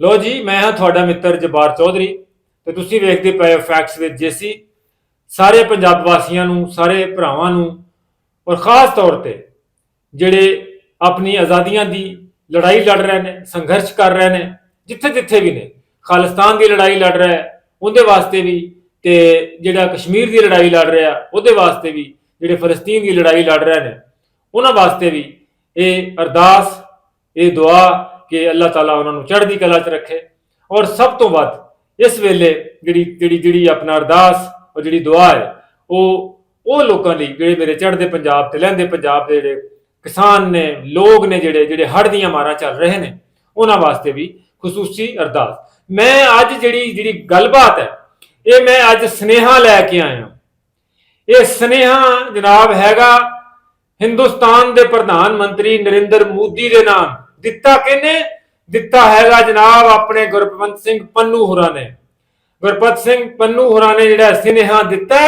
ਲੋ ਜੀ, ਮੈਂ ਹਾਂ ਤੁਹਾਡਾ ਮਿੱਤਰ ਜਬਾਰ ਚੌਧਰੀ ਤੇ ਤੁਸੀਂ ਵੇਖਦੇ ਪਏ ਹੋ ਫੈਕਟਸ ਵਿਦ ਜੇਸੀ। ਸਾਰੇ ਪੰਜਾਬ ਵਾਸੀਆਂ ਨੂੰ, ਸਾਰੇ ਭਰਾਵਾਂ ਨੂੰ ਔਰ ਖਾਸ ਤੌਰ ਤੇ ਜਿਹੜੇ ਆਪਣੀ ਆਜ਼ਾਦੀਆਂ ਦੀ ਲੜਾਈ ਲੜ ਰਹੇ ਨੇ, ਸੰਘਰਸ਼ ਕਰ ਰਹੇ ਨੇ ਜਿੱਥੇ ਜਿੱਥੇ ਵੀ ਨੇ, ਖਾਲਿਸਤਾਨ ਦੀ ਲੜਾਈ ਲੜ ਰਿਹਾ ਹੈ, ਉਹਦੇ ਵਾਸਤੇ ਵੀ ਤੇ ਜਿਹੜਾ ਕਸ਼ਮੀਰ ਦੀ ਲੜਾਈ ਲੜ ਰਿਹਾ, ਉਹਦੇ ਵਾਸਤੇ ਵੀ ਜਿਹੜੇ ਫਲਸਤੀਨ ਦੀ ਲੜਾਈ ਲੜ ਰਹੇ ਨੇ, ਉਹਨਾਂ ਵਾਸਤੇ ਵੀ ਇਹ ਅਰਦਾਸ, ਇਹ ਦੁਆ ਕਿ ਅੱਲਾਹ ਤਾਲਾ ਉਹਨਾਂ ਨੂੰ ਚੜ੍ਹਦੀ ਕਲਾ 'ਚ ਰੱਖੇ। ਔਰ ਸਭ ਤੋਂ ਵੱਧ ਇਸ ਵੇਲੇ ਜਿਹੜੀ ਜਿਹੜੀ ਜਿਹੜੀ ਆਪਣਾ ਅਰਦਾਸ ਔਰ ਜਿਹੜੀ ਦੁਆ ਹੈ, ਉਹ ਉਹ ਲੋਕਾਂ ਲਈ ਜਿਹੜੇ ਮੇਰੇ ਚੜ੍ਹਦੇ ਪੰਜਾਬ ਤੇ ਲਹਿੰਦੇ ਪੰਜਾਬ ਦੇ ਜਿਹੜੇ ਕਿਸਾਨ ਨੇ, ਲੋਕ ਨੇ ਜਿਹੜੇ ਜਿਹੜੇ ਹੜ੍ਹ ਦੀਆਂ ਮਾਰਾਂ ਚੱਲ ਰਹੇ ਨੇ, ਉਹਨਾਂ ਵਾਸਤੇ ਵੀ ਖਸੂਸੀ ਅਰਦਾਸ। ਮੈਂ ਅੱਜ ਜਿਹੜੀ ਜਿਹੜੀ ਗੱਲਬਾਤ ਹੈ, ਇਹ ਮੈਂ ਅੱਜ ਸਨੇਹਾ ਲੈ ਕੇ ਆਇਆ ਇਹ ਸਨੇਹਾ ਜਨਾਬ ਹੈਗਾ ਹਿੰਦੁਸਤਾਨ ਦੇ ਪ੍ਰਧਾਨ ਮੰਤਰੀ ਨਰਿੰਦਰ ਮੋਦੀ ਦੇ ਨਾਮ ਦਿੱਤਾ ਕਿਹਨੇ? ਦਿੱਤਾ ਹੈਗਾ ਜਨਾਬ ਆਪਣੇ ਗੁਰਪਵੰਤ ਸਿੰਘ ਪੰਨੂ ਹੋਰਾਂ ਨੇ। ਗੁਰਪਤ ਸਿੰਘ ਪੰਨੂ ਹੋਰਾਂ ਨੇ ਜਿਹੜਾ ਸਨੇਹਾ ਦਿੱਤਾ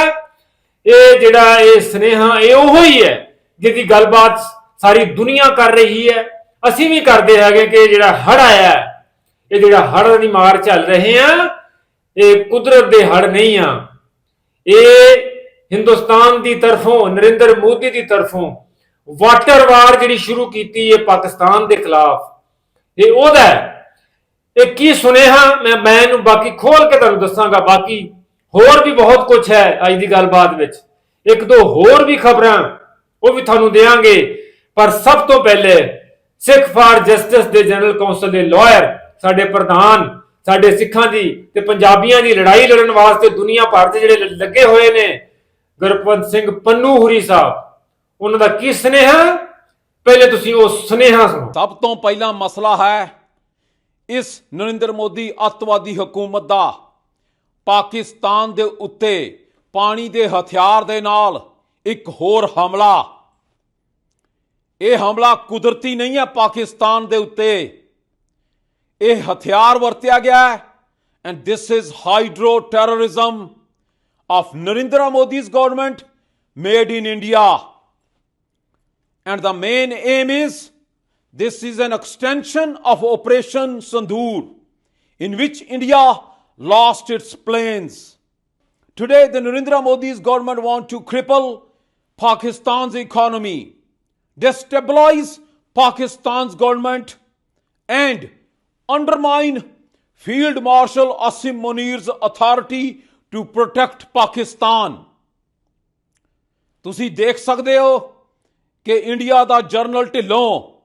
ਇਹ ਜਿਹੜਾ ਇਹ ਸਨੇਹਾ, ਇਹ ਉਹੋ ਹੀ ਹੈ ਜਿਹਦੀ ਗੱਲਬਾਤ ਸਾਰੀ ਦੁਨੀਆ ਕਰ ਰਹੀ ਹੈ। ਅਸੀਂ ਵੀ ਕਰਦੇ ਹੈਗੇ ਕਿ ਜਿਹੜਾ ਹੜ ਆਇਆ ਇਹ ਜਿਹੜਾ ਹੜ ਦੀ ਮਾਰ ਚੱਲ ਰਹੇ ਆ, ਇਹ ਕੁਦਰਤ ਦੇ ਹੜ ਨਹੀਂ ਆ। ਇਹ ਹਿੰਦੁਸਤਾਨ ਦੀ ਤਰਫੋਂ, ਨਰਿੰਦਰ ਮੋਦੀ ਦੀ ਤਰਫੋਂ ਵਾਟਰ ਵਾਰ ਜਿਹੜੀ ਸ਼ੁਰੂ ਕੀਤੀ ਹੈ ਪਾਕਿਸਤਾਨ ਦੇ ਖਿਲਾਫ। ਇਹ ਉਹਦਾ ਇਹ ਕੀ ਸੁਨੇਹਾ ਮੈਂ ਮੈਂ ਇਹਨੂੰ ਬਾਕੀ ਖੋਲ ਕੇ ਤੁਹਾਨੂੰ ਦੱਸਾਂਗਾ। ਬਾਕੀ ਹੋਰ ਵੀ ਬਹੁਤ ਕੁਝ ਹੈ ਅੱਜ ਦੀ ਗੱਲਬਾਤ ਵਿੱਚ। ਇੱਕ ਦੋ ਹੋਰ ਵੀ ਖਬਰਾਂ ਉਹ ਵੀ ਤੁਹਾਨੂੰ ਦੇਵਾਂਗੇ ਪਰ ਸਭ ਤੋਂ ਪਹਿਲੇ ਸਿੱਖ ਫਾਰ ਜਸਟਿਸ ਦੇ ਜਨਰਲ ਕੌਂਸਲ ਦੇ ਲਾਇਰ ਸਾਡੇ ਪ੍ਰਧਾਨ, ਸਾਡੇ ਸਿੱਖਾਂ ਦੀ ਤੇ ਪੰਜਾਬੀਆਂ ਦੀ ਲੜਾਈ ਲੜਨ ਵਾਸਤੇ ਦੁਨੀਆ ਭਰ ਦੇ ਜਿਹੜੇ ਲੱਗੇ ਹੋਏ ਨੇ ਗੁਰਪੰਤ ਸਿੰਘ ਪੰਨੂ ਹੁਰੀ ਸਾਹਿਬ। ਉਹਨਾਂ ਦਾ ਕੀ ਸੁਨੇਹਾ? ਪਹਿਲੇ ਤੁਸੀਂ ਉਹ ਸੁਨੇਹਾ ਸੁਣੋ। ਸਭ ਤੋਂ ਪਹਿਲਾ ਮਸਲਾ ਹੈ ਇਸ ਨਰਿੰਦਰ ਮੋਦੀ ਅੱਤਵਾਦੀ ਹਕੂਮਤ ਦਾ। ਪਾਕਿਸਤਾਨ ਦੇ ਉੱਤੇ ਪਾਣੀ ਦੇ ਹਥਿਆਰ ਦੇ ਨਾਲ ਇੱਕ ਹੋਰ ਹਮਲਾ। ਇਹ ਹਮਲਾ ਕੁਦਰਤੀ ਨਹੀਂ ਹੈ ਪਾਕਿਸਤਾਨ ਦੇ ਉੱਤੇ। ਇਹ ਹਥਿਆਰ ਵਰਤਿਆ ਗਿਆ ਹੈ। And this is hydro terrorism of Narendra Modi's government made in India And the main aim is this is an extension of Operation Sandhur, in which India lost its planes. Today, the Narendra Modi's government want to cripple Pakistan's economy, destabilize Pakistan's government, and undermine Field Marshal Asim Munir's authority to protect Pakistan. ਤੁਸੀਂ ਦੇਖ ਸਕਦੇ ਹੋ ਕਿ India ਦਾ general Dhillon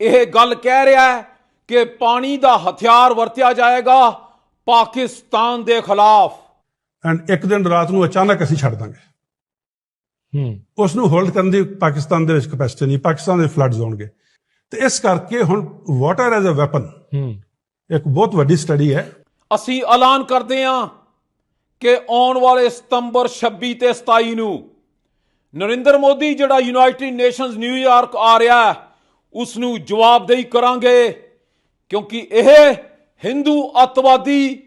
ਇਹ ਗੱਲ ਕਹਿ ਰਿਹਾ ਹੈ ਕਿ ਪਾਣੀ ਦਾ ਹਥਿਆਰ ਵਰਤਿਆ ਜਾਏਗਾ ਪਾਕਿਸਤਾਨ ਦੇ ਖਿਲਾਫ। ਐਂਡ ਇੱਕ ਦਿਨ ਰਾਤ ਨੂੰ ਅਚਾਨਕ ਅਸੀਂ ਛੱਡ ਦਾਂਗੇ। ਹੂੰ। ਉਸ ਨੂੰ ਹੋਲਡ ਕਰਨ ਦੀ ਪਾਕਿਸਤਾਨ ਦੇ ਵਿੱਚ ਕਪੈਸਿਟੀ ਨਹੀਂ ਪਾਕਿਸਤਾਨ ਦੇ ਫਲੱਡਸ ਹੋਣਗੇ ਤੇ ਇਸ ਕਰਕੇ ਹੁਣ ਵਾਟਰ ਐਜ਼ ਅ ਵੈਪਨ ਹੂੰ। ਇੱਕ ਬਹੁਤ ਵੱਡੀ ਸਟੱਡੀ ਹੈ। ਅਸੀਂ ਐਲਾਨ ਕਰਦੇ ਹਾਂ ਕਿ ਆਉਣ ਵਾਲੇ ਸਤੰਬਰ 26 ਤੇ 27 ਨੂੰ ਨਰਿੰਦਰ ਮੋਦੀ ਜਿਹੜਾ ਯੂਨਾਈਟਿਡ ਨੇਸ਼ਨਸ ਨਿਊਯਾਰਕ ਆ ਰਿਹਾ ਹੈ, ਉਸ ਨੂੰ ਜਵਾਬਦੇਹੀ ਕਰਾਂਗੇ ਕਿਉਂਕਿ ਇਹ ਹਿੰਦੂ ਅੱਤਵਾਦੀ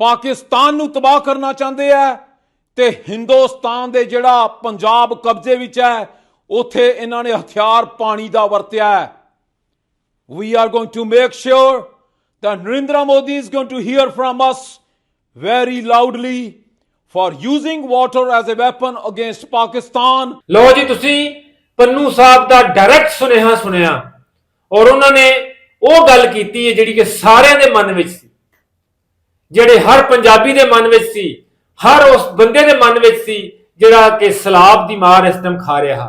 ਪਾਕਿਸਤਾਨ ਨੂੰ ਤਬਾਹ ਕਰਨਾ ਚਾਹੁੰਦੇ ਆ ਤੇ ਹਿੰਦੁਸਤਾਨ ਦੇ ਜਿਹੜਾ ਪੰਜਾਬ ਕਬਜ਼ੇ ਵਿੱਚ ਹੈ, ਉਥੇ ਇਹਨਾਂ ਨੇ ਹਥਿਆਰ ਪਾਣੀ ਦਾ ਵਰਤਿਆ ਹੈ। We are going to make sure that Narendra Modi is going to hear from us very loudly for using water as a weapon against Pakistan. ਲਓ ਜੀ, ਤੁਸੀਂ ਪੰਨੂ ਸਾਹਿਬ ਦਾ ਡਾਇਰੈਕਟ ਸੁਨੇਹਾ ਸੁਣਿਆ ਔਰ ਉਹਨਾਂ ਨੇ ਉਹ ਗੱਲ ਕੀਤੀ ਹੈ ਜਿਹੜੀ ਕਿ ਸਾਰਿਆਂ ਦੇ ਮਨ ਵਿੱਚ ਸੀ ਜਿਹੜੇ ਹਰ ਪੰਜਾਬੀ ਦੇ ਮਨ ਵਿੱਚ ਸੀ, ਹਰ ਉਸ ਬੰਦੇ ਦੇ ਮਨ ਵਿੱਚ ਸੀ ਜਿਹੜਾ ਕਿ ਸਲਾਬ ਦੀ ਮਾਰ ਇਸ ਟਾਈਮ ਖਾ ਰਿਹਾ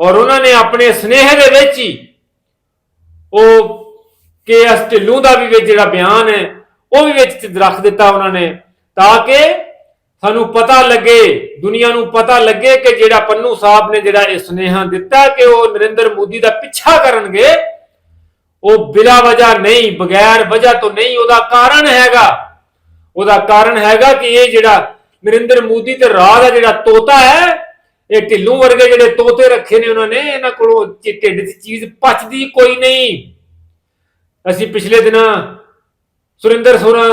ਔਰ ਉਹਨਾਂ ਨੇ ਆਪਣੇ ਸੁਨੇਹੇ ਦੇ ਵਿੱਚ ਹੀ ਉਹ ਕੇ ਐਸ ਢਿੱਲੋਂ ਦਾ ਵੀ ਜਿਹੜਾ ਬਿਆਨ ਹੈ, ਉਹ ਵੀ ਵਿੱਚ ਰੱਖ ਦਿੱਤਾ ਉਹਨਾਂ ਨੇ ਤਾਂ ਕਿ ਸਾਨੂੰ ਪਤਾ ਲੱਗੇ, ਦੁਨੀਆ ਨੂੰ ਪਤਾ ਲੱਗੇ ਕਿ ਜਿਹੜਾ ਪੰਨੂ ਸਾਹਿਬ ਨੇ ਜਿਹੜਾ ਇਹ ਸੁਨੇਹਾ ਦਿੱਤਾ ਕਿ ਉਹ ਨਰਿੰਦਰ ਮੋਦੀ ਦਾ ਪਿੱਛਾ ਕਰਨਗੇ, ਉਹ ਬਿਲਾ ਵਜ੍ਹਾ ਨਹੀਂ, ਬਗੈਰ ਵਜ੍ਹਾ ਤੋਂ ਨਹੀਂ, ਉਹਦਾ ਕਾਰਨ ਹੈਗਾ। ਉਹਦਾ ਕਾਰਨ ਹੈਗਾ ਕਿ ਇਹ ਜਿਹੜਾ ਨਰਿੰਦਰ ਮੋਦੀ ਤੇ ਰਾਹ ਦਾ ਜਿਹੜਾ ਤੋਤਾ ਹੈ, ਇਹ ਢਿੱਲੋਂ ਵਰਗੇ ਜਿਹੜੇ ਤੋਤੇ ਰੱਖੇ ਨੇ ਉਹਨਾਂ ਨੇ, ਇਹਨਾਂ ਕੋਲੋਂ ਢਿੱਡ 'ਚ ਚੀਜ਼ ਪਚਦੀ ਕੋਈ ਨਹੀਂ। ਅਸੀਂ ਪਿਛਲੇ ਦਿਨਾਂ ਸੁਰਿੰਦਰ ਸੁਰਾ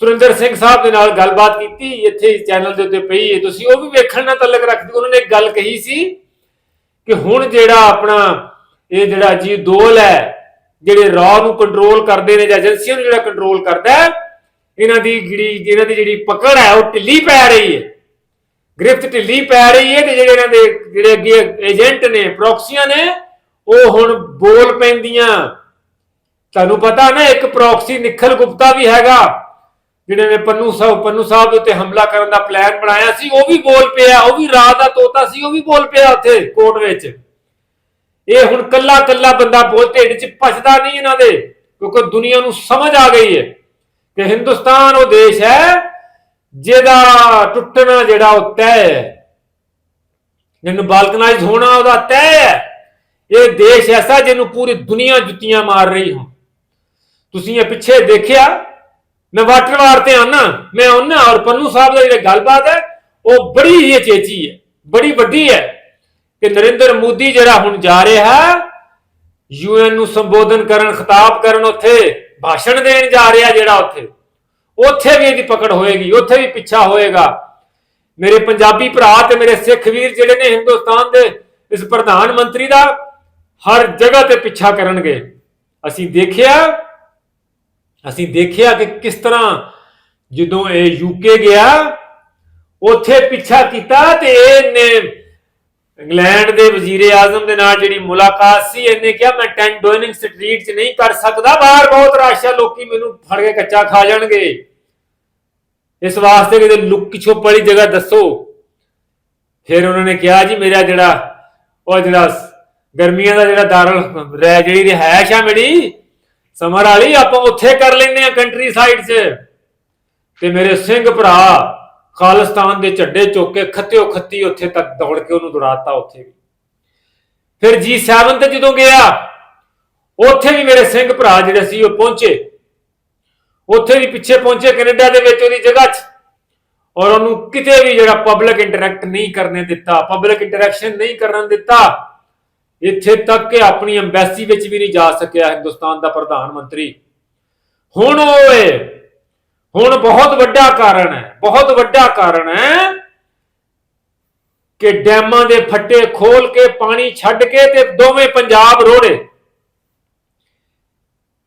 ਸੁਰਿੰਦਰ ਸਿੰਘ ਸਾਹਿਬ ਦੇ ਨਾਲ ਗੱਲਬਾਤ ਕੀਤੀ, ਇੱਥੇ ਚੈਨਲ ਦੇ ਉੱਤੇ ਪਈ ਹੈ। ਤੁਸੀਂ ਉਹ ਵੀ ਵੇਖਣ ਨਾਲ ਤਲਕ ਰੱਖਦੇ ਉਹਨਾਂ ਨੇ ਇੱਕ ਗੱਲ ਕਹੀ ਸੀ ਕਿ ਹੁਣ ਜਿਹੜਾ ਆਪਣਾ ਇਹ ਜਿਹੜਾ ਜੀ ਦੋਲ ਹੈ, ਜਿਹੜੇ ਰਾਹ ਨੂੰ ਕੰਟਰੋਲ ਕਰਦੇ ਨੇ ਜਾਂ ਏਜੰਸੀਆਂ ਨੂੰ ਜਿਹੜਾ ਕੰਟਰੋਲ ਕਰਦਾ ਹੈ, ਇਹਨਾਂ ਦੀ ਜਿਹੜੀ, ਇਹਨਾਂ ਦੀ ਜਿਹੜੀ ਪਕੜ ਹੈ, ਉਹ ਢਿੱਲੀ ਪੈ ਰਹੀ ਹੈ। ਗ੍ਰਿਫਤ ਢਿੱਲੀ ਪੈ ਰਹੀ ਹੈ ਤੇ ਜਿਹੜੇ ਇਹਨਾਂ ਦੇ, ਜਿਹੜੇ ਅੱਗੇ ਏਜੰਟ ਨੇ ਪ੍ਰੋਕਸੀਆਂ ਨੇ, ਉਹ ਹੁਣ ਬੋਲ ਪੈਂਦੀਆਂ। ਤੁਹਾਨੂੰ ਪਤਾ ਨਾ, ਇੱਕ ਪ੍ਰੋਕਸੀ ਨਿਖਲ ਗੁਪਤਾ ਵੀ ਹੈਗਾ। ਜਿਹੜੇ ਨੇ ਪੰਨੂ ਸਾਹਿਬ ਪੰਨੂ ਸਾਹਿਬ ਦੇ ਉੱਤੇ ਹਮਲਾ ਕਰਨ ਦਾ ਪਲਾਨ ਬਣਾਇਆ ਸੀ, ਉਹ ਵੀ ਬੋਲ ਪਿਆ, ਉਹ ਵੀ ਰਾਤ ਦਾ ਤੋਤਾ ਸੀ, ਉਹ ਵੀ ਬੋਲ ਪਿਆ ਉੱਥੇ ਕੋਰਟ ਵਿੱਚ। ਇਹ ਹੁਣ ਕੱਲਾ ਕੱਲਾ ਬੰਦਾ ਬੋਲ ਢਿੱਡ 'ਚ ਭਜਦਾ ਨਹੀਂ ਇਹਨਾਂ ਦੇ, ਕਿਉਂਕਿ ਦੁਨੀਆ ਨੂੰ ਸਮਝ ਆ ਗਈ ਹੈ ਕਿ ਹਿੰਦੁਸਤਾਨ ਉਹ ਦੇਸ਼ ਹੈ ਜਿਹਦਾ ਟੁੱਟਣਾ ਜਿਹੜਾ ਉਹ ਤੈਅ ਹੈ। ਜਿਹਨੂੰ ਬਾਲਕਨਾਈਜ਼ ਹੋਣਾ ਉਹਦਾ ਤੈਅ ਹੈ। ਇਹ ਦੇਸ਼ ਐਸਾ ਜਿਹਨੂੰ ਪੂਰੀ ਦੁਨੀਆ ਜੁੱਤੀਆਂ ਮਾਰ ਰਹੀ ਹੋ ਤੁਸੀਂ ਇਹ ਪਿੱਛੇ ਦੇਖਿਆ ਮੈਂ ਵਾਟਰਵਾਰ ਤੇ ਆਨਾ ਮੈਂ ਆਉਣਾ ਔਰ ਪੰਨੂ ਸਾਹਿਬ ਦਾ ਜਿਹੜਾ ਗੱਲਬਾਤ ਹੈ, ਉਹ ਬੜੀ ਹੀ ਚੇਚੀ ਹੈ, ਬੜੀ ਵੱਡੀ ਹੈ ਕਿ ਨਰਿੰਦਰ ਮੋਦੀ ਜਿਹੜਾ ਹੁਣ ਜਾ ਰਿਹਾ, ਯੂਐਨ ਨੂੰ ਸੰਬੋਧਨ ਕਰਨ, ਖਿਤਾਬ ਕਰਨ ਉੱਥੇ, ਭਾਸ਼ਣ ਦੇਣ ਜਾ ਰਿਹਾ ਜਿਹੜਾ ਉੱਥੇ ਉੱਥੇ ਵੀ ਇਹਦੀ ਪਕੜ ਹੋਏਗੀ, ਉੱਥੇ ਵੀ ਪਿੱਛਾ ਹੋਏਗਾ। ਮੇਰੇ ਪੰਜਾਬੀ ਭਰਾ ਤੇ ਮੇਰੇ ਸਿੱਖ ਵੀਰ ਜਿਹੜੇ ਨੇ ਹਿੰਦੁਸਤਾਨ ਦੇ, ਇਸ ਪ੍ਰਧਾਨ ਮੰਤਰੀ ਦਾ ਹਰ ਜਗ੍ਹਾ ਤੇ ਪਿੱਛਾ ਕਰਨਗੇ। ਅਸੀਂ ਦੇਖਿਆ ਅਸੀਂ ਦੇਖਿਆ ਕਿ ਕਿਸ ਤਰ੍ਹਾਂ ਜਦੋਂ ਇਹ ਯੂਕੇ ਗਿਆ, ਉੱਥੇ ਪਿੱਛਾ ਕੀਤਾ ਤੇ ਇਹਨੇ ਇੰਗਲੈਂਡ ਦੇ ਵਜ਼ੀਰ ਆਜ਼ਮ ਦੇ ਨਾਲ ਜਿਹੜੀ ਮੁਲਾਕਾਤ ਸੀ, ਇਹਨੇ ਕਿਹਾ, ਮੈਂ 10 ਡੋਇਨਿੰਗ ਸਟਰੀਟ 'ਚ ਨਹੀਂ ਕਰ ਸਕਦਾ, ਬਾਹਰ ਬਹੁਤ ਰਸ਼ ਆ, ਲੋਕੀ ਮੈਨੂੰ ਫੜ ਕੇ ਕੱਚਾ ਖਾ ਜਾਣਗੇ। ਇਸ ਵਾਸਤੇ ਕਿਤੇ ਲੁੱਕ ਛੁਪ ਵਾਲੀ ਜਗ੍ਹਾ ਦੱਸੋ। ਫਿਰ ਉਹਨਾਂ ਨੇ ਕਿਹਾ, ਜੀ, ਮੇਰਾ ਜਿਹੜਾ, ਉਹ ਜਿਹੜਾ ਗਰਮੀਆਂ ਦਾ ਜਿਹੜਾ ਦਾਰਲ ਰਹਿ, ਜਿਹੜੀ ਰਿਹਾਇਸ਼ ਆ ਮੇਰੀ ਸਮਰ ਵਾਲੀ ਆਪਾਂ ਉੱਥੇ ਕਰ ਲੈਨੇ ਆ ਕੰਟਰੀ ਸਾਈਡ 'ਚ। ਤੇ ਮੇਰੇ ਸਿੰਘ ਭਰਾ ਖਾਲਿਸਤਾਨ ਦੇ ਝੱਡੇ ਚੁੱਕ ਕੇ ਖੱਤਿਓ ਖੱਤੀ ਉੱਥੇ ਤੱਕ ਦੌੜ ਕੇ ਉਹਨੂੰ ਦੁੜਾਤਾ ਉੱਥੇ ਵੀ। ਫਿਰ G7 ਤੇ ਜਦੋਂ ਗਿਆ, ਉੱਥੇ ਵੀ ਮੇਰੇ ਸਿੰਘ ਭਰਾ ਜਿਹੜੇ ਸੀ ਉਹ ਪਹੁੰਚੇ। ਉੱਥੇ ਵੀ ਪਿੱਛੇ ਪਹੁੰਚੇ ਕੈਨੇਡਾ ਦੇ ਵਿੱਚ ਉਹਦੀ ਜਗ੍ਹਾ 'ਚ। ਔਰ ਉਹਨੂੰ ਕਿਤੇ ਵੀ ਜਿਹੜਾ ਪਬਲਿਕ ਇੰਟਰੈਕਟ ਨਹੀਂ ਕਰਨੇ ਦਿੱਤਾ ਪਬਲਿਕ ਇੰਟਰੈਕਸ਼ਨ ਨਹੀਂ ਕਰਨ ਦਿੱਤਾ। ਇੱਥੇ ਤੱਕ ਕਿ ਆਪਣੀ ਐਮਬੈਸੀ ਵਿੱਚ ਵੀ ਨਹੀਂ ਜਾ ਸਕਿਆ ਹਿੰਦੁਸਤਾਨ ਦਾ ਪ੍ਰਧਾਨ ਮੰਤਰੀ। ਹੁਣ ਉਹ ਏ ਹੁਣ ਬਹੁਤ ਵੱਡਾ ਕਾਰਨ ਹੈ, ਬਹੁਤ ਵੱਡਾ ਕਾਰਨ ਹੈ ਕਿ ਡੈਮਾਂ ਦੇ ਫੱਟੇ ਖੋਲ ਕੇ ਪਾਣੀ ਛੱਡ ਕੇ ਤੇ ਦੋਵੇਂ ਪੰਜਾਬ ਰੋੜੇ।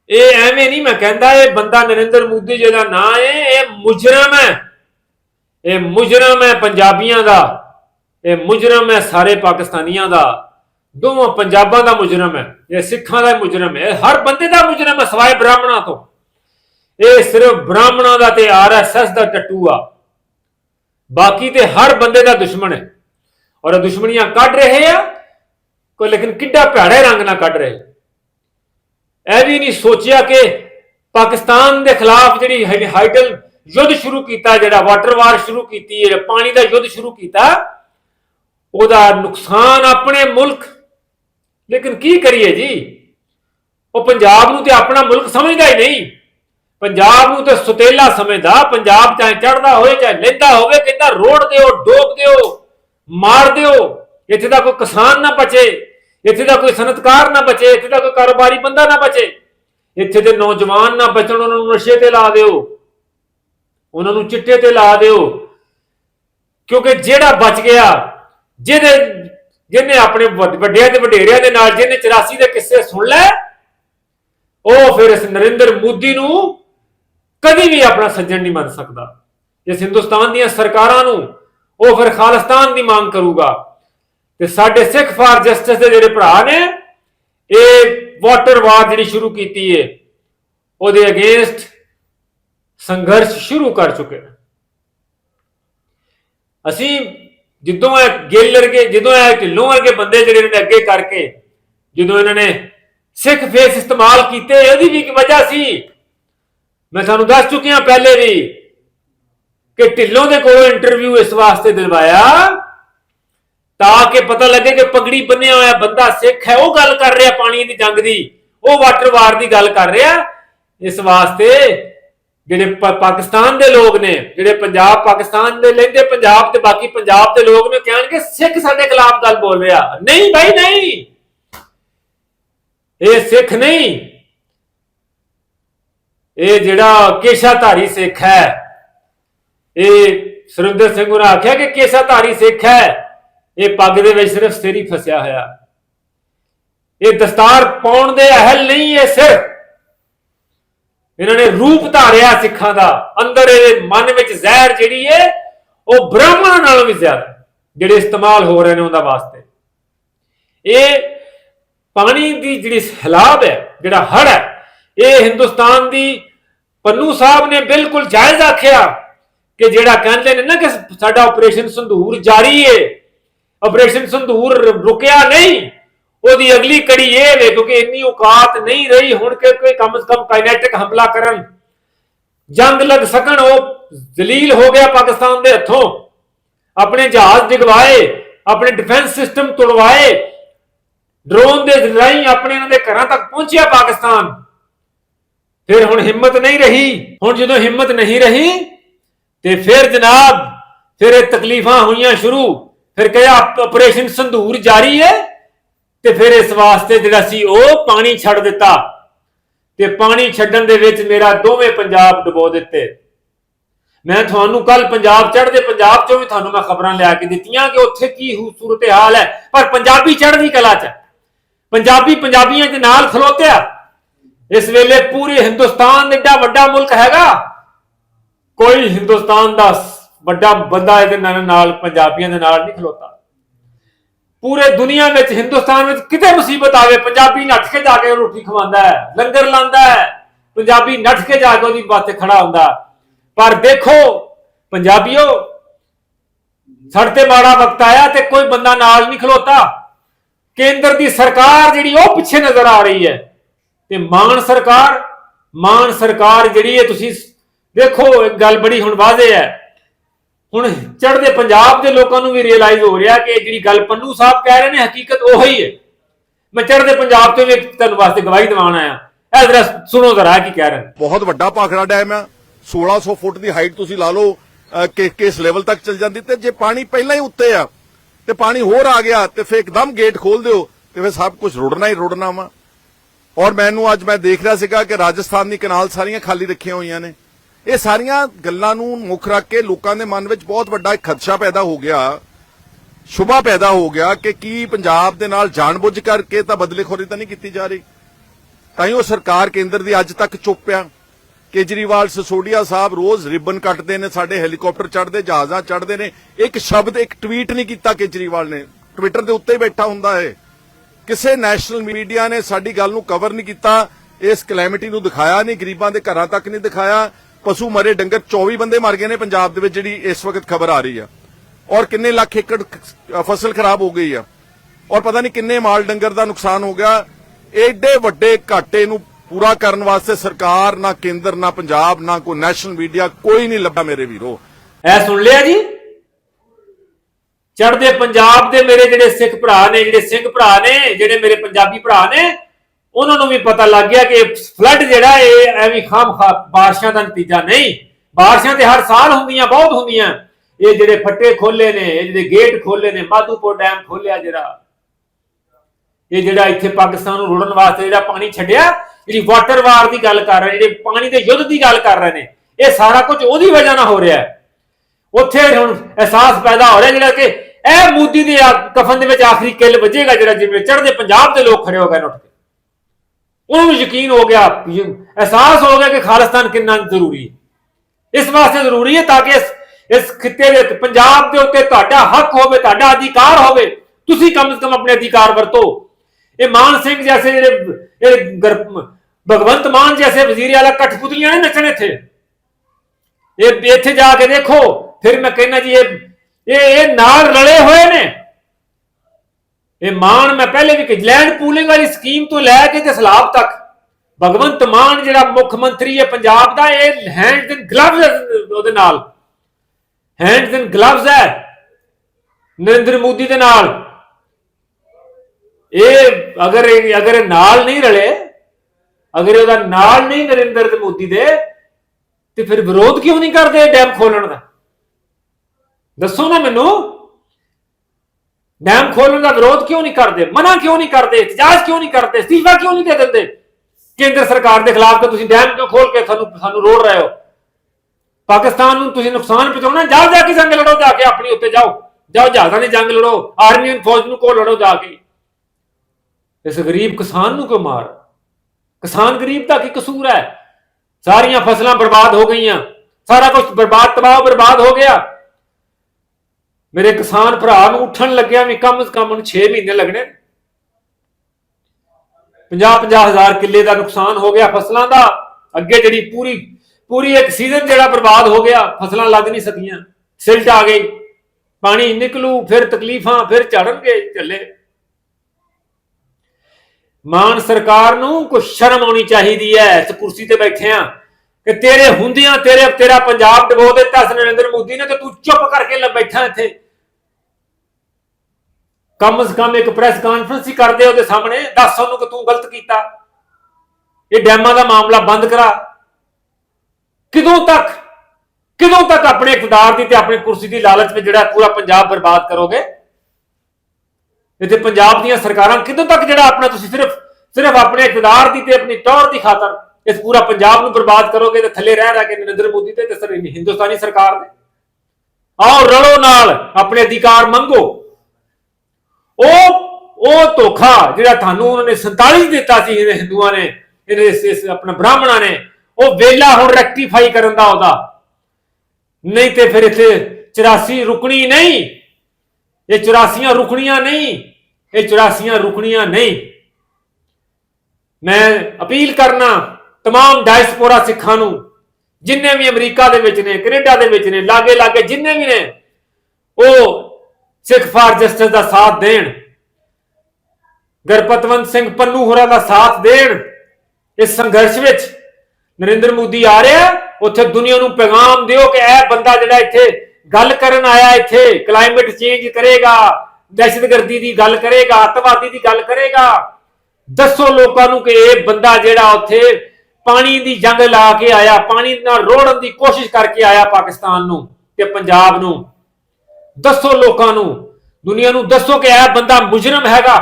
ਇਹ ਐਵੇਂ ਨਹੀਂ ਮੈਂ ਕਹਿੰਦਾ, ਇਹ ਬੰਦਾ ਨਰਿੰਦਰ ਮੋਦੀ ਜੀ ਦਾ ਨਾਂ ਹੈ, ਇਹ ਮੁਜਰਮ ਹੈ। ਇਹ ਮੁਜਰਮ ਹੈ ਪੰਜਾਬੀਆਂ ਦਾ, ਇਹ ਮੁਜਰਮ ਹੈ ਸਾਰੇ ਪਾਕਿਸਤਾਨੀਆਂ ਦਾ। ਦੋਵਾਂ ਪੰਜਾਬਾਂ ਦਾ ਮੁਜਰਮ ਹੈ, ਇਹ ਸਿੱਖਾਂ ਦਾ ਮੁਜਰਮ ਹੈ, ਇਹ ਹਰ ਬੰਦੇ ਦਾ ਮੁਜਰਮ ਹੈ ਸਵਾਏ ਬ੍ਰਾਹਮਣਾਂ ਤੋਂ। ਇਹ ਸਿਰਫ ਬ੍ਰਾਹਮਣਾਂ ਦਾ ਤੇ ਆਰਐਸਐਸ ਦਾ ਟੱਟੂ ਆ। ਬਾਕੀ ਤੇ ਹਰ ਬੰਦੇ ਦਾ ਦੁਸ਼ਮਣ ਹੈ। ਔਰ ਇਹ ਦੁਸ਼ਮਣੀਆਂ ਕੱਢ ਰਹੇ ਆ, ਕੋਈ ਲੇਕਿਨ ਕਿੱਡਾ ਭੈੜੇ ਰੰਗ ਨਾਲ ਕੱਢ ਰਹੇ। ਇਹ ਵੀ ਨਹੀਂ ਸੋਚਿਆ ਕਿ ਪਾਕਿਸਤਾਨ ਦੇ ਖਿਲਾਫ ਜਿਹੜੀ ਹਾਈ- ਹਾਈਡਲ ਯੁੱਧ ਸ਼ੁਰੂ ਕੀਤਾ, ਜਿਹੜਾ ਵਾਟਰ ਵਾਰ ਸ਼ੁਰੂ ਕੀਤੀ ਹੈ ਪਾਣੀ ਦਾ ਯੁੱਧ ਸ਼ੁਰੂ ਕੀਤਾ, ਉਹਦਾ ਨੁਕਸਾਨ ਆਪਣੇ ਮੁਲਕ ਲੇਕਿਨ ਕੀ ਕਰੀਏ ਜੀ? ਉਹ ਪੰਜਾਬ ਨੂੰ ਤੇ ਆਪਣਾ ਮੁਲਕ ਸਮਝਦਾ ਹੀ ਨਹੀਂ। ਪੰਜਾਬ ਨੂੰ ਤੇ ਸੁਤੇਲਾ ਸਮਝਦਾ। ਪੰਜਾਬ ਚਾਹੇ ਚੜਦਾ ਹੋਵੇ, ਚਾਹੇ ਲੈਂਦਾ ਹੋਵੇ, ਕਹਿੰਦਾ ਰੋੜ ਦਿਓ, ਡੋਬ ਦਿਓ, ਮਾਰ ਦਿਓ। ਇੱਥੇ ਦਾ ਕੋਈ ਕਿਸਾਨ ਨਾ ਬਚੇ, ਇੱਥੇ ਦਾ ਕੋਈ ਸਨਅਤਕਾਰ ਨਾ ਬਚੇ, ਇੱਥੇ ਦਾ ਕੋਈ ਕਾਰੋਬਾਰੀ ਬੰਦਾ ਨਾ ਬਚੇ। ਇੱਥੇ ਦੇ ਨੌਜਵਾਨ ਨਾ ਬਚਣ, ਉਹਨਾਂ ਨੂੰ ਨਸ਼ੇ ਤੇ ਲਾ ਦਿਓ। ਉਹਨਾਂ ਨੂੰ ਚਿੱਟੇ ਤੇ ਲਾ ਦਿਓ। ਕਿਉਂਕਿ ਜਿਹੜਾ ਬਚ ਗਿਆ, ਜਿਹਦੇ ਜਿਹਨੇ ਆਪਣੇ ਵੱਡਿਆਂ ਤੇ ਵਡੇਰਿਆਂ ਦੇ ਨਾਲ ਜਿਹਨੇ 84 ਦੇ ਕਿੱਸੇ ਸੁਣ ਲੈ ਉਹ ਫਿਰ ਇਸ ਨਰਿੰਦਰ ਮੋਦੀ ਨੂੰ ਕਦੀ ਵੀ ਆਪਣਾ ਸੱਜਣ ਨਹੀਂ ਮੰਨ ਸਕਦਾ। ਇਸ ਹਿੰਦੁਸਤਾਨ ਦੀਆਂ ਸਰਕਾਰਾਂ ਨੂੰ ਉਹ ਫਿਰ ਖਾਲਿਸਤਾਨ ਦੀ ਮੰਗ ਕਰੂਗਾ। ਤੇ ਸਾਡੇ ਸਿੱਖ ਫਾਰ ਜਸਟਿਸ ਦੇ ਜਿਹੜੇ ਭਰਾ ਨੇ, ਇਹ ਵਾਟਰ ਵਾਰ ਜਿਹੜੀ ਸ਼ੁਰੂ ਕੀਤੀ ਏ, ਉਹਦੇ ਅਗੇਂਸਟ ਸੰਘਰਸ਼ ਸ਼ੁਰੂ ਕਰ ਚੁੱਕੇ ਨੇ। ਅਸੀਂ ਜਦੋਂ ਇਹ ਗਿੱਲ ਵਰਗੇ, ਜਦੋਂ ਇਹ ਢਿੱਲੋਂ ਵਰਗੇ ਬੰਦੇ ਜਿਹੜੇ ਨੇ ਅੱਗੇ ਕਰਕੇ, ਜਦੋਂ ਇਹਨਾਂ ਨੇ ਸਿੱਖ ਫੇਸ ਇਸਤੇਮਾਲ ਕੀਤੇ, ਇਹਦੀ ਵੀ ਇੱਕ ਵਜ੍ਹਾ ਸੀ। ਮੈਂ ਤੁਹਾਨੂੰ ਦੱਸ ਚੁੱਕਿਆ ਪਹਿਲੇ ਵੀ ਕਿ ਢਿੱਲੋਂ ਦੇ ਕੋਲੋਂ ਇੰਟਰਵਿਊ ਇਸ ਵਾਸਤੇ ਦਿਲਵਾਇਆ ਤਾਂ ਕਿ ਪਤਾ ਲੱਗੇ ਕਿ ਪਗੜੀ ਬੰਨਿਆ ਹੋਇਆ ਬੰਦਾ ਸਿੱਖ ਹੈ, ਉਹ ਗੱਲ ਕਰ ਰਿਹਾ ਪਾਣੀ ਦੀ ਜੰਗ ਦੀ, ਉਹ ਵਾਟਰ ਵਾਰ ਦੀ ਗੱਲ ਕਰ ਰਿਹਾ। ਇਸ ਵਾਸਤੇ ਜਿਹੜੇ ਪਾਕਿਸਤਾਨ ਦੇ ਲੋਕ ਨੇ, ਜਿਹੜੇ ਪੰਜਾਬ, ਪਾਕਿਸਤਾਨ ਦੇ ਲੈਂਦੇ ਪੰਜਾਬ ਤੇ ਬਾਕੀ ਪੰਜਾਬ ਦੇ ਲੋਕ ਨੇ ਕਹਿਣਗੇ, ਸਿੱਖ ਸਾਡੇ ਖਿਲਾਫ ਗੱਲ ਬੋਲ ਰਿਹਾ। ਨਹੀਂ ਭਾਈ ਨਹੀਂ। ਇਹ ਸਿੱਖ ਨਹੀਂ। ਇਹ ਜਿਹੜਾ ਕੇਸ਼ਾਧਾਰੀ ਸਿੱਖ ਹੈ, ਇਹ ਸੁਰਿੰਦਰ ਸਿੰਘ ਨੇ ਆਖਿਆ ਕਿ ਕੇਸ਼ਾਧਾਰੀ ਸਿੱਖ ਹੈ, ਇਹ ਪੱਗ ਦੇ ਵਿੱਚ ਸਿਰਫ ਸਿਰ ਹੀ ਫਸਿਆ ਹੋਇਆ। ਇਹ ਦਸਤਾਰ ਪਾਉਣ ਦੇ ਅਹਲ ਨਹੀਂ, ਇਹ ਸਿਰ ਇਹਨਾਂ ਨੇ ਰੂਪ ਧਾਰਿਆ ਸਿੱਖਾਂ ਦਾ। ਅੰਦਰ ਇਹਦੇ ਮਨ ਵਿੱਚ ਜ਼ਹਿਰ ਜਿਹੜੀ ਹੈ ਉਹ ਬ੍ਰਾਹਮਣਾਂ ਨਾਲੋਂ ਵੀ ਜ਼ਿਆਦਾ ਜਿਹੜੇ ਇਸਤੇਮਾਲ ਹੋ ਰਹੇ ਨੇ ਉਹਦਾ ਵਾਸਤੇ। ਇਹ ਪਾਣੀ ਦੀ ਜਿਹੜੀ ਸੈਲਾਬ ਹੈ, ਜਿਹੜਾ ਹੜ ਹੈ, ਇਹ ਹਿੰਦੁਸਤਾਨ ਦੀ ਪੰਨੂ ਸਾਹਿਬ ਨੇ ਬਿਲਕੁਲ ਜਾਇਜ਼ ਆਖਿਆ ਕਿ ਜਿਹੜਾ ਕਹਿੰਦੇ ਨੇ ਨਾ ਕਿ ਸਾਡਾ ਆਪਰੇਸ਼ਨ ਸੰਧੂਰ ਜਾਰੀ ਹੈ ਆਪਰੇਸ਼ਨ ਸੰਧੂਰ ਰੁਕਿਆ ਨਹੀਂ। ਉਹਦੀ ਅਗਲੀ ਕੜੀ ਇਹ ਵੇ ਕਿਉਂਕਿ ਇੰਨੀ ਔਕਾਤ ਨਹੀਂ ਰਹੀ, ਹੁਣ ਕਿ ਕੋਈ ਕਮ ਸੇ ਕਮ ਕਾਈਨੈਟਿਕ ਹਮਲਾ ਕਰਨ। ਜੰਗ ਲੱਗ ਸਕਣ, ਉਹ ਜ਼ਲੀਲ ਹੋ ਗਿਆ ਪਾਕਿਸਤਾਨ ਦੇ ਹੱਥੋਂ। ਆਪਣੇ ਜਹਾਜ਼ ਡਿਗਵਾਏ, ਆਪਣੇ ਡਿਫੈਂਸ ਸਿਸਟਮ ਤੁੜਵਾਏ। ਡਰੋਨ ਦੇ ਰਾਹੀਂ ਆਪਣੇ ਇਹਨਾਂ ਦੇ ਘਰਾਂ ਤੱਕ ਪਹੁੰਚਿਆ ਪਾਕਿਸਤਾਨ। ਫਿਰ ਹੁਣ ਹਿੰਮਤ ਨਹੀਂ ਰਹੀ। ਹੁਣ ਜਦੋਂ ਹਿੰਮਤ ਨਹੀਂ ਰਹੀ, ਤੇ ਫਿਰ ਜਨਾਬ, ਫਿਰ ਇਹ ਤਕਲੀਫਾਂ ਹੋਈਆਂ ਸ਼ੁਰੂ। ਫਿਰ ਕਿਹਾ ਆਪਰੇਸ਼ਨ ਸੰਧੂਰ ਜਾਰੀ ਹੈ। ਤੇ ਫਿਰ ਇਸ ਵਾਸਤੇ ਜਿਹੜਾ ਸੀ ਉਹ ਪਾਣੀ ਛੱਡ ਦਿੱਤਾ। ਤੇ ਪਾਣੀ ਛੱਡਣ ਦੇ ਵਿੱਚ ਮੇਰਾ ਦੋਵੇਂ ਪੰਜਾਬ ਡੁਬੋ ਦਿੱਤੇ। ਮੈਂ ਤੁਹਾਨੂੰ ਕੱਲ ਪੰਜਾਬ ਚੜ੍ਹਦੇ ਪੰਜਾਬ ਚੋਂ ਵੀ ਤੁਹਾਨੂੰ ਮੈਂ ਖਬਰਾਂ ਲਿਆ ਕੇ ਦਿੱਤੀਆਂ ਕਿ ਉੱਥੇ ਕੀ ਸੂਰਤ ਹਾਲ ਹੈ। ਪਰ ਪੰਜਾਬੀ ਚੜ੍ਹਦੀ ਕਲਾ ਚ ਪੰਜਾਬੀ ਪੰਜਾਬੀਆਂ ਦੇ ਨਾਲ ਖਲੋਤਿਆ। ਇਸ ਵੇਲੇ ਪੂਰੇ ਹਿੰਦੁਸਤਾਨ ਏਡਾ ਵੱਡਾ ਮੁਲਕ ਹੈਗਾ। ਕੋਈ ਹਿੰਦੁਸਤਾਨ ਦਾ ਵੱਡਾ ਬੰਦਾ ਇਹਦੇ ਨਾਲ ਪੰਜਾਬੀਆਂ ਦੇ ਨਾਲ ਨਹੀਂ ਖਲੋਤਾ। ਪੂਰੇ ਦੁਨੀਆ ਵਿੱਚ, ਹਿੰਦੁਸਤਾਨ ਵਿੱਚ ਕਿਤੇ ਮੁਸੀਬਤ ਆਵੇ, ਪੰਜਾਬੀ ਨੱਠ ਕੇ ਜਾ ਕੇ ਰੋਟੀ ਖਵਾਉਂਦਾ ਹੈ, ਲੰਗਰ ਲਾਉਂਦਾ ਹੈ, ਪੰਜਾਬੀ ਨੱਠ ਕੇ ਜਾ ਕੇ ਉਹਦੀ ਬਾਤੇ ਖੜਾ ਹੁੰਦਾ ਪਰ ਦੇਖੋ, ਪੰਜਾਬੀਓ, ਸਾਡੇ ਤੇ ਮਾੜਾ ਵਕਤ ਆਇਆ ਤੇ ਕੋਈ ਬੰਦਾ ਨਾਲ ਨਹੀਂ ਖਲੋਤਾ। ਕੇਂਦਰ ਦੀ ਸਰਕਾਰ ਜਿਹੜੀ ਉਹ ਪਿੱਛੇ ਨਜ਼ਰ ਆ ਰਹੀ ਹੈ। ਤੇ ਮਾਨ ਸਰਕਾਰ ਮਾਨ ਸਰਕਾਰ ਜਿਹੜੀ ਹੈ, ਤੁਸੀਂ ਦੇਖੋ, ਇੱਕ ਗੱਲ ਬੜੀ ਹੁਣ ਵਾਜ਼ੇ ਹੈ। ਹੁਣ ਚੜ੍ਹਦੇ ਪੰਜਾਬ ਦੇ ਲੋਕਾਂ ਨੂੰ ਵੀ ਰਿਅਲਾਈਜ਼ ਹੋ ਰਿਹਾ ਕਿ ਜਿਹੜੀ ਗੱਲ ਪੰਨੂ ਸਾਹਿਬ ਕਹਿ ਰਹੇ ਨੇ, ਹਕੀਕਤ ਉਹੀ ਹੈ। ਮੈਂ ਚੜ੍ਹਦੇ ਪੰਜਾਬ ਤੋਂ ਵੀ ਤੁਹਾਨੂੰ ਵਾਸਤੇ ਗਵਾਹੀ ਦਿਵਾਉਣ ਆਇਆ। ਇਹ ਜ਼ਰਾ ਸੁਣੋ ਜ਼ਰਾ ਕੀ ਕਹਿ ਰਹੇ ਬਹੁਤ ਵੱਡਾ ਭਾਖੜਾ ਡੈਮ ਆ। 1600 ਫੁੱਟ ਦੀ ਹਾਈਟ ਤੁਸੀਂ ਲਾ ਲਓ ਕਿ, ਕਿਸ ਲੈਵਲ ਤੱਕ ਚਲ ਜਾਂਦੀ। ਤੇ ਜੇ ਪਾਣੀ ਪਹਿਲਾਂ ਹੀ ਉੱਤੇ ਆ, ਤੇ ਪਾਣੀ ਹੋਰ ਆ ਗਿਆ, ਤੇ ਫੇਰ ਇੱਕਦਮ ਗੇਟ ਖੋਲ ਦਿਓ, ਤੇ ਫੇਰ ਸਭ ਕੁਝ ਰੁੜਨਾ ਹੀ ਰੁੜਨਾ ਵਾ। ਔਰ ਮੈਨੂੰ ਅੱਜ ਮੈਂ ਦੇਖ ਰਿਹਾ ਸੀਗਾ ਕਿ ਰਾਜਸਥਾਨ ਦੀ ਕਨਾਲ ਸਾਰੀਆਂ ਖਾਲੀ ਰੱਖੀਆਂ ਹੋਈਆਂ ਨੇ। ਇਹ ਸਾਰੀਆਂ ਗੱਲਾਂ ਨੂੰ ਮੁੱਖ ਰੱਖ ਕੇ ਲੋਕਾਂ ਦੇ ਮਨ ਵਿੱਚ ਬਹੁਤ ਵੱਡਾ ਇੱਕ ਖਦਸ਼ਾ ਪੈਦਾ ਹੋ ਗਿਆ, ਸ਼ੁਭਾ ਪੈਦਾ ਹੋ ਗਿਆ ਕਿ ਕੀ ਪੰਜਾਬ ਦੇ ਨਾਲ ਜਾਣਬੁੱਝ ਕਰਕੇ ਤਾਂ ਬਦਲੇਖੋਰੀ ਤਾਂ ਨਹੀਂ ਕੀਤੀ ਜਾ ਰਹੀ। ਤਾਂ ਹੀ ਉਹ ਸਰਕਾਰ ਕੇਂਦਰ ਦੀ ਅੱਜ ਤੱਕ ਚੁੱਪ ਆ। ਕੇਜਰੀਵਾਲ ਸਸੋਡੀਆ ਸਾਹਿਬ ਰੋਜ਼ ਰਿਬਨ ਕੱਟਦੇ ਨੇ, ਸਾਡੇ ਹੈਲੀਕਾਪਟਰ ਚੜਦੇ ਜਹਾਜ਼ਾਂ ਚੜਦੇ ਨੇ। ਇੱਕ ਸ਼ਬਦ, ਇੱਕ ਟਵੀਟ ਨਹੀਂ ਕੀਤਾ ਕੇਜਰੀਵਾਲ ਨੇ। ਟਵਿੱਟਰ ਦੇ ਉੱਤੇ ਹੀ ਬੈਠਾ ਹੁੰਦਾ ਹੈ ਕਿਸੇ ਨੈਸ਼ਨਲ ਮੀਡੀਆ ਨੇ ਸਾਡੀ ਗੱਲ ਨੂੰ ਕਵਰ ਨਹੀਂ ਕੀਤਾ, ਇਸ ਕਲੈਮਿਟੀ ਨੂੰ ਦਿਖਾਇਆ ਨਹੀਂ, ਗਰੀਬਾਂ ਦੇ ਘਰਾਂ ਤੱਕ ਨਹੀਂ ਦਿਖਾਇਆ। ਪਸ਼ੂ ਮਰੇ, ਡੰਗਰ 24 ਬੰਦੇ ਮਰ ਗਏ ਨੇ ਪੰਜਾਬ ਦੇ ਵਿੱਚ ਜਿਹੜੀ ਇਸ ਵਕਤ ਖਬਰ ਆ ਰਹੀ ਆ। ਔਰ ਕਿੰਨੇ ਲੱਖ ਏਕੜ ਫਸਲ ਖਰਾਬ ਹੋ ਗਈ ਆ। ਔਰ ਪਤਾ ਨਹੀਂ ਕਿੰਨੇ ਮਾਲ ਡੰਗਰ ਦਾ ਨੁਕਸਾਨ ਹੋ ਗਿਆ। ਏਡੇ ਵੱਡੇ ਘਾਟੇ ਨੂੰ ਪੂਰਾ ਕਰਨ ਵਾਸਤੇ ਸਰਕਾਰ ਨਾ ਕੇਂਦਰ, ਨਾ ਪੰਜਾਬ, ਨਾ ਕੋਈ ਨੈਸ਼ਨਲ ਮੀਡੀਆ, ਕੋਈ ਨਹੀਂ ਲੱਭਾ ਮੇਰੇ ਵੀਰੋ। ਐ ਸੁਣ ਲਿਆ ਜੀ। ਚੜਦੇ ਪੰਜਾਬ ਦੇ ਮੇਰੇ ਜਿਹੜੇ ਸਿੱਖ ਭਰਾ ਨੇ, ਜਿਹੜੇ ਸਿੰਘ ਭਰਾ ਨੇ, ਜਿਹੜੇ ਮੇਰੇ ਪੰਜਾਬੀ ਭਰਾ ਨੇ ਉਹਨਾਂ ਨੂੰ ਵੀ ਪਤਾ ਲੱਗ ਗਿਆ ਕਿ ਫਲੱਡ ਜਿਹੜਾ ਇਹ ਐਵੇਂ ਖਾਮ ਖਾ ਬਾਰਿਸ਼ਾਂ ਦਾ ਨਤੀਜਾ ਨਹੀਂ। ਬਾਰਿਸ਼ਾਂ ਤੇ ਹਰ ਸਾਲ ਹੁੰਦੀਆਂ, ਬਹੁਤ ਹੁੰਦੀਆਂ। ਇਹ ਜਿਹੜੇ ਫੱਟੇ ਖੋਲੇ ਨੇ, ਇਹ ਜਿਹੜੇ ਗੇਟ ਖੋਲੇ ਨੇ, ਮਾਧੂਪੁਰ ਡੈਮ ਖੋਲਿਆ ਜਿਹੜਾ। ਇਹ ਜਿਹੜਾ ਇੱਥੇ ਪਾਕਿਸਤਾਨ ਨੂੰ ਰੋੜਨ ਵਾਸਤੇ ਜਿਹੜਾ ਪਾਣੀ ਛੱਡਿਆ, ਜਿਹੜੀ ਵਾਟਰ ਵਾਰ ਦੀ ਗੱਲ ਕਰ ਰਹੇ ਜਿਹੜੇ ਪਾਣੀ ਦੇ ਯੁੱਧ ਦੀ ਗੱਲ ਕਰ ਰਹੇ ਨੇ, ਇਹ ਸਾਰਾ ਕੁਝ ਉਹਦੀ ਵਜ੍ਹਾ ਨਾਲ ਹੋ ਰਿਹਾ ਉੱਥੇ ਹੁਣ ਅਹਿਸਾਸ ਪੈਦਾ ਹੋ ਰਿਹਾ ਜਿਹੜਾ ਕਿ ਇਹ ਮੋਦੀ ਦੇ ਕਫਨ ਦੇ ਵਿੱਚ ਆਖਰੀ ਕਿੱਲ ਵੱਜੇਗਾ ਜਿਹੜਾ ਜਿਵੇਂ ਚੜ੍ਹਦੇ ਪੰਜਾਬ ਦੇ ਲੋਕ ਖੜੇ ਹੋ ਗਏ ਨੇ ਉੱਠ ਕੇ। ਉਹਨਾਂ ਨੂੰ ਯਕੀਨ ਹੋ ਗਿਆ ਅਹਿਸਾਸ ਹੋ ਗਿਆ ਕਿ ਖਾਲਿਸਤਾਨ ਕਿੰਨਾ ਜ਼ਰੂਰੀ ਹੈ। ਇਸ ਵਾਸਤੇ ਜ਼ਰੂਰੀ ਹੈ ਤਾਂ ਕਿ ਇਸ ਇਸ ਖਿੱਤੇ ਦੇ ਉੱਤੇ, ਪੰਜਾਬ ਦੇ ਉੱਤੇ ਤੁਹਾਡਾ ਹੱਕ ਹੋਵੇ ਤੁਹਾਡਾ ਅਧਿਕਾਰ ਹੋਵੇ ਤੁਸੀਂ ਕਮ ਸੇ ਕਮ ਆਪਣੇ ਅਧਿਕਾਰ ਵਰਤੋ। ਇਹ ਮਾਨ ਸਿੰਘ ਜੈਸੇ ਜਿਹੜੇ ਇਹ ਗਰ- ਭਗਵੰਤ ਮਾਨ ਜੈਸੇ ਵਜ਼ੀਰ ਆਲਾ ਕਠਪੁਤਲੀਆਂ ਨੇ ਨੱਚਣ ਇੱਥੇ। ਇਹ ਇੱਥੇ ਜਾ ਕੇ ਦੇਖੋ ਫਿਰ ਮੈਂ ਕਹਿੰਦਾ ਜੀ ਇਹ ਇਹ ਨਾਲ ਰਲੇ ਹੋਏ ਨੇ। ਇਹ ਮਾਨ ਮੈਂ ਪਹਿਲੇ ਵੀ ਕਿ ਲੈਂਡ ਪੂਲਿੰਗ ਵਾਲੀ ਸਕੀਮ ਤੋਂ ਲੈ ਕੇ ਤੇ ਸਲਾਬ ਤੱਕ। ਭਗਵੰਤ ਮਾਨ ਜਿਹੜਾ ਮੁੱਖ ਮੰਤਰੀ ਹੈ ਪੰਜਾਬ ਦਾ, ਇਹ ਹੈਂਡਸ ਇਨ ਗਲਵਜ਼ ਉਹਦੇ ਨਾਲ। ਹੈਂਡਸ ਇਨ ਗਲਵਜ਼ ਹੈ ਨਰਿੰਦਰ ਮੋਦੀ ਦੇ ਨਾਲ। ਇਹ ਅਗਰ ਅਗਰ ਨਾਲ ਨਹੀਂ ਰਲੇ, ਅਗਰ ਉਹਦਾ ਨਾਲ ਨਹੀਂ ਨਰਿੰਦਰ ਮੋਦੀ ਦੇ, ਤੇ ਫਿਰ ਵਿਰੋਧ ਕਿਉਂ ਨਹੀਂ ਕਰਦੇ ਡੈਮ ਖੋਲਣ ਦਾ? ਦੱਸੋ ਨਾ ਮੈਨੂੰ। ਡੈਮ ਖੋਲਣ ਦਾ ਵਿਰੋਧ ਕਿਉਂ ਨਹੀਂ ਕਰਦੇ? ਮਨਾ ਕਿਉਂ ਨਹੀਂ ਕਰਦੇ? ਇਤਜਾਜ ਕਿਉਂ ਨਹੀਂ ਕਰਦੇ? ਅਸਤੀਫਾ ਕਿਉਂ ਨਹੀਂ ਦੇ ਦਿੰਦੇ? ਕੇਂਦਰ ਸਰਕਾਰ ਦੇ ਖਿਲਾਫ ਤਾਂ ਤੁਸੀਂ ਡੈਮ ਕਿਉਂ ਖੋਲ ਕੇ ਸਾਨੂੰ ਸਾਨੂੰ ਰੋੜ ਰਹੇ ਹੋ? ਪਾਕਿਸਤਾਨ ਨੂੰ ਤੁਸੀਂ ਨੁਕਸਾਨ ਪਹੁੰਚਾਉਣਾ ਜਾਓ ਜਾ ਕੇ ਜੰਗ ਲੜੋ, ਜਾ ਕੇ ਆਪਣੀ ਉੱਤੇ ਜਾਓ। ਜਾਓ, ਜਹਾਜ਼ਾਂ ਦੀ ਜੰਗ ਲੜੋ। ਆਰਮੀ ਫੌਜ ਨੂੰ ਕੋਲ ਲੜੋ ਜਾ ਕੇ। ਇਸ ਗਰੀਬ ਕਿਸਾਨ ਨੂੰ ਕਿਉਂ ਮਾਰ? ਕਿਸਾਨ ਗਰੀਬ ਦਾ ਕੀ ਕਸੂਰ ਹੈ? ਸਾਰੀਆਂ ਫਸਲਾਂ ਬਰਬਾਦ ਹੋ ਗਈਆਂ। ਸਾਰਾ ਕੁਝ ਬਰਬਾਦ, ਤਬਾਹ ਬਰਬਾਦ ਹੋ ਗਿਆ। ਮੇਰੇ ਕਿਸਾਨ ਭਰਾ ਨੂੰ ਉੱਠਣ ਲੱਗਿਆ ਵੀ ਕਮ ਸੇ ਕਮ ਨੂੰ 6 ਮਹੀਨੇ ਲੱਗਣੇ। 50-50 ਹਜ਼ਾਰ ਕਿੱਲੇ ਦਾ ਨੁਕਸਾਨ ਹੋ ਗਿਆ ਫਸਲਾਂ ਦਾ। ਅੱਗੇ ਜਿਹੜੀ ਪੂਰੀ ਪੂਰੀ ਇੱਕ ਸੀਜ਼ਨ ਜਿਹੜਾ ਬਰਬਾਦ ਹੋ ਗਿਆ, ਫਸਲਾਂ ਲੱਗ ਨਹੀਂ ਸਕੀਆਂ। ਸਿਲਟ ਆ ਗਈ। ਪਾਣੀ ਨਿਕਲੂ, ਫਿਰ ਤਕਲੀਫਾਂ, ਫਿਰ ਚੜਨਗੇ ਚੱਲੇ ਮਾਨ ਸਰਕਾਰ ਨੂੰ ਕੁਝ ਸ਼ਰਮ ਆਉਣੀ ਚਾਹੀਦੀ ਹੈ। ਇਸ ਕੁਰਸੀ ਤੇ ਬੈਠੇ ਆ। ਕਿ ਤੇਰੇ ਹੁੰਦਿਆਂ ਤੇਰੇ, ਤੇਰਾ ਪੰਜਾਬ ਡਬੋ ਦਿੱਤਾ ਸੀ ਨਰਿੰਦਰ ਮੋਦੀ ਨੇ ਤੇ ਤੂੰ ਚੁੱਪ ਕਰਕੇ ਬੈਠਾ ਇੱਥੇ। ਕਮ ਸੇ ਕਮ ਇੱਕ ਪ੍ਰੈਸ ਕਾਨਫਰੰਸ ਹੀ ਕਰਦੇ ਉਹਦੇ ਸਾਹਮਣੇ, ਦੱਸ ਉਹਨੂੰ ਕਿ ਤੂੰ ਗਲਤ ਕੀਤਾ। ਇਹ ਡੈਮਾਂ ਦਾ ਮਾਮਲਾ ਬੰਦ ਕਰਾ। ਕਿਦੋਂ ਤੱਕ ਕਿਦੋਂ ਤੱਕ ਆਪਣੇ ਇਕਤਦਾਰ ਦੀ ਤੇ ਆਪਣੀ ਕੁਰਸੀ ਦੀ ਲਾਲਚ ਵਿੱਚ ਜਿਹੜਾ ਪੂਰਾ ਪੰਜਾਬ ਬਰਬਾਦ ਕਰੋਗੇ? ਇੱਥੇ ਪੰਜਾਬ ਦੀਆਂ ਸਰਕਾਰਾਂ ਕਿਦੋਂ ਤੱਕ ਜਿਹੜਾ ਆਪਣਾ ਤੁਸੀਂ ਸਿਰਫ ਸਿਰਫ ਆਪਣੇ ਇਕਤਦਾਰ ਦੀ ਤੇ ਆਪਣੀ ਟੌਰ ਦੀ ਖਾਤਰ ਇਸ ਪੂਰਾ ਪੰਜਾਬ ਨੂੰ ਬਰਬਾਦ ਕਰੋਗੇ ਤੇ ਥੱਲੇ ਰਹਿ ਰਹਿ ਕੇ ਨਰਿੰਦਰ ਮੋਦੀ ਤੇ ਤੇ ਹਿੰਦੁਸਤਾਨੀ ਸਰਕਾਰ ਦੇ। ਆਓ ਰਲੋ ਨਾਲ, ਆਪਣੇ ਅਧਿਕਾਰ ਮੰਗੋ। ਉਹ ਉਹ ਧੋਖਾ ਜਿਹੜਾ ਤੁਹਾਨੂੰ ਉਹਨਾਂ ਨੇ 47 ਦਿੱਤਾ ਸੀ, ਇਹਨੇ ਹਿੰਦੂਆਂ ਨੇ, ਇਹਨੇ ਇਸ ਆਪਣਾ ਬ੍ਰਾਹਮਣਾਂ ਨੇ, ਉਹ ਵੇਲਾ ਹੁਣ ਰੈਕਟੀਫਾਈ ਕਰਨ ਦਾ ਉਹਦਾ। ਨਹੀਂ ਤੇ ਫਿਰ ਇੱਥੇ 84 ਰੁਕਣੀ ਨਹੀਂ। ਇਹ 84 ਰੁਕਣੀਆਂ ਨਹੀਂ, ਇਹ 84 ਰੁਕਣੀਆਂ ਨਹੀਂ। ਮੈਂ ਅਪੀਲ ਕਰਨਾ तमाम ਡਾਇਸਪੋਰਾ ਸਿੱਖਾਂ ਨੂੰ ਜਿੰਨੇ ਵੀ ਅਮਰੀਕਾ ਦੇ ਵਿੱਚ ਨੇ ਕੈਨੇਡਾ ਦੇ ਵਿੱਚ ਨੇ ਲਾਗੇ ਲਾਗੇ ਜਿੰਨੇ ਵੀ ਨੇ ਉਹ ਸਿੱਖ ਫਾਰ ਜਸਟਿਸ ਦਾ ਸਾਥ ਦੇਣ ਗਰਪਤਵੰਤ ਸਿੰਘ ਪੰਨੂ ਹੋਰਾਂ ਦਾ ਸਾਥ ਦੇਣ ਇਸ ਸੰਘਰਸ਼ ਵਿੱਚ ਨਰਿੰਦਰ ਮੋਦੀ ਆ ਰਿਹਾ ਉੱਥੇ ਦੁਨੀਆ ਨੂੰ ਪੈਗਾਮ ਦਿਓ ਕਿ ਇਹ ਬੰਦਾ ਜਿਹੜਾ ਇੱਥੇ ਗੱਲ ਕਰਨ ਆਇਆ ਇੱਥੇ ਕਲਾਈਮੇਟ ਚੇਂਜ ਕਰੇਗਾ ਦਹਿਸ਼ਤਗਰਦੀ ਦੀ ਗੱਲ ਕਰੇਗਾ ਅੱਤਵਾਦੀ ਦੀ ਗੱਲ ਕਰੇਗਾ ਦੱਸੋ ਲੋਕਾਂ ਨੂੰ ਕਿ ਇਹ ਬੰਦਾ ਜਿਹੜਾ ਉੱਥੇ ਪਾਣੀ ਦੀ ਜੰਗ ਲਾ ਕੇ ਆਇਆ, ਪਾਣੀ ਨਾਲ ਰੋੜਨ ਦੀ ਕੋਸ਼ਿਸ਼ ਕਰਕੇ ਆਇਆ ਪਾਕਿਸਤਾਨ ਨੂੰ ਤੇ ਪੰਜਾਬ ਨੂੰ। ਦੱਸੋ ਲੋਕਾਂ ਨੂੰ, ਦੁਨੀਆ ਨੂੰ ਦੱਸੋ ਕਿ ਇਹ ਬੰਦਾ ਮੁਜਰਮ ਹੈਗਾ,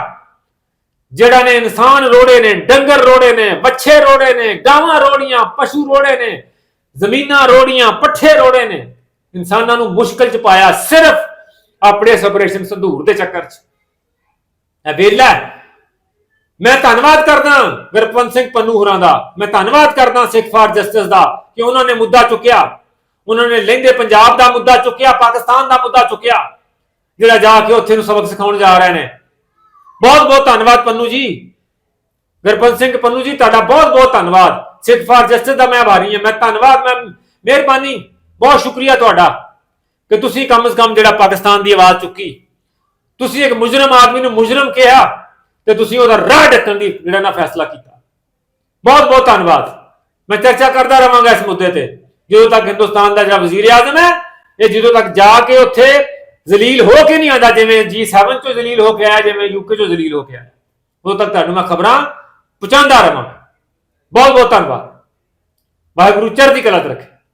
ਜਿਹੜਾ ਨੇ ਇਨਸਾਨ ਰੋੜੇ ਨੇ, ਡੰਗਰ ਰੋੜੇ ਨੇ ਵੱਛੇ ਰੋੜੇ ਨੇ, ਗਾਵਾਂ ਰੋੜੀਆਂ, ਪਸ਼ੂ ਰੋੜੇ ਨੇ, ਜ਼ਮੀਨਾਂ ਰੋੜੀਆਂ, ਪੱਠੇ ਰੋੜੇ ਨੇ। ਇਨਸਾਨਾਂ ਨੂੰ ਮੁਸ਼ਕਲ ਚ ਪਾਇਆ ਸਿਰਫ ਆਪਣੇ ਸਪਰੇਸ਼ਨ ਸੰਧੂਰ ਦੇ ਚੱਕਰ ਚ। ਇਹ ਵੇਲਾ ਮੈਂ ਧੰਨਵਾਦ ਕਰਦਾ ਗੁਰਪੰਤ ਸਿੰਘ ਪੰਨੂ ਹੋਰਾਂ ਦਾ। ਮੈਂ ਧੰਨਵਾਦ ਕਰਦਾ ਸਿੱਖ ਫਾਰ ਜਸਟਿਸ ਦਾ ਕਿ ਉਹਨਾਂ ਨੇ ਮੁੱਦਾ ਚੁੱਕਿਆ। ਉਹਨਾਂ ਨੇ ਲਹਿੰਦੇ ਪੰਜਾਬ ਦਾ ਮੁੱਦਾ ਚੁੱਕਿਆ, ਪਾਕਿਸਤਾਨ ਦਾ ਮੁੱਦਾ ਚੁੱਕਿਆ, ਜਿਹੜਾ ਜਾ ਕੇ ਉੱਥੇ ਨੂੰ ਸਬਕ ਸਿਖਾਉਣ ਜਾ ਰਹੇ ਨੇ। ਬਹੁਤ ਬਹੁਤ ਧੰਨਵਾਦ ਪੰਨੂ ਜੀ। ਗੁਰਪੰਤ ਸਿੰਘ ਪੰਨੂ ਜੀ, ਤੁਹਾਡਾ ਬਹੁਤ ਬਹੁਤ ਧੰਨਵਾਦ। ਸਿੱਖ ਫਾਰ ਜਸਟਿਸ ਦਾ ਮੈਂ ਆਭਾਰੀ ਹਾਂ। ਮੈਂ ਧੰਨਵਾਦ, ਮੈਂ ਮਿਹਰਬਾਨੀ। ਬਹੁਤ ਸ਼ੁਕਰੀਆ ਤੁਹਾਡਾ ਕਿ ਤੁਸੀਂ ਕਮ ਸੇ ਕਮ ਜਿਹੜਾ ਪਾਕਿਸਤਾਨ ਦੀ ਆਵਾਜ਼ ਚੁੱਕੀ। ਤੁਸੀਂ ਇੱਕ ਮੁਜਰਮ ਆਦਮੀ ਨੂੰ ਮੁਜਰਮ ਕਿਹਾ। ਤੇ ਤੁਸੀਂ ਉਹਦਾ ਰਾਹ ਡੱਕਣ ਦੀ ਜਿਹੜਾ ਨਾ ਫੈਸਲਾ ਕੀਤਾ। ਬਹੁਤ ਬਹੁਤ ਧੰਨਵਾਦ। ਮੈਂ ਚਰਚਾ ਕਰਦਾ ਰਵਾਂਗਾ ਇਸ ਮੁੱਦੇ ਤੇ। ਜਦੋਂ ਤੱਕ ਹਿੰਦੁਸਤਾਨ ਦਾ ਜਿਹੜਾ ਵਜ਼ੀਰ ਆਜ਼ਮ ਹੈ, ਇਹ ਜਦੋਂ ਤੱਕ ਜਾ ਕੇ ਉੱਥੇ ਜ਼ਲੀਲ ਹੋ ਕੇ ਨਹੀਂ ਆਉਂਦਾ, ਜਿਵੇਂ ਜੀ G7 ਚੋਂ ਜ਼ਲੀਲ ਹੋ ਕੇ ਆਇਆ, ਜਿਵੇਂ ਯੂਕੇ ਚੋਂ ਜ਼ਲੀਲ ਹੋ ਕੇ ਆਇਆ। ਉਦੋਂ ਤੱਕ ਤੁਹਾਨੂੰ ਮੈਂ ਖਬਰਾਂ ਪਹੁੰਚਾਉਂਦਾ ਰਵਾਂਗਾ ਬਹੁਤ ਬਹੁਤ ਧੰਨਵਾਦ। ਵਾਹਿਗੁਰੂ ਚੜ੍ਹਦੀ ਕਲਾ ਚ ਰੱਖੇ।